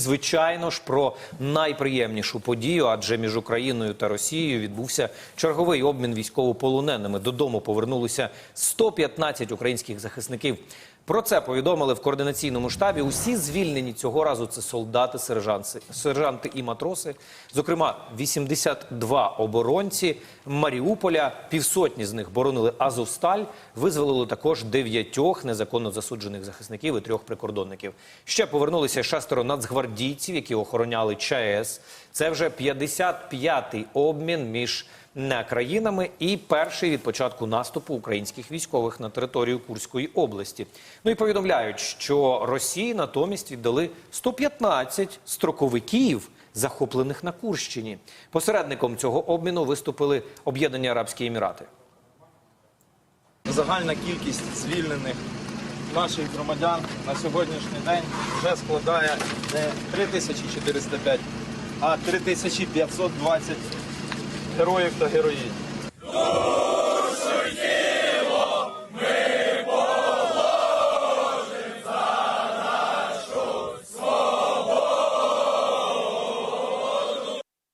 Звичайно ж, про найприємнішу подію, адже між Україною та Росією відбувся черговий обмін військовополоненими. Додому повернулися 115 українських захисників. Про це повідомили в координаційному штабі. Усі звільнені цього разу це солдати, сержанти, сержанти і матроси. Зокрема, 82 оборонці Маріуполя. Півсотні з них боронили Азовсталь. Визволили також дев'ятьох незаконно засуджених захисників і трьох прикордонників. Ще повернулися шестеро нацгвардійців, які охороняли ЧАЕС. Це вже 55-й обмін між не країнами і перший від початку наступу українських військових на територію Курської області. Ну і повідомляють, що Росії натомість віддали 115 строковиків, захоплених на Курщині. Посередником цього обміну виступили Об'єднані Арабські Емірати. Загальна кількість звільнених наших громадян на сьогоднішній день вже складає не 3405, а 3520 героїв та героїнь.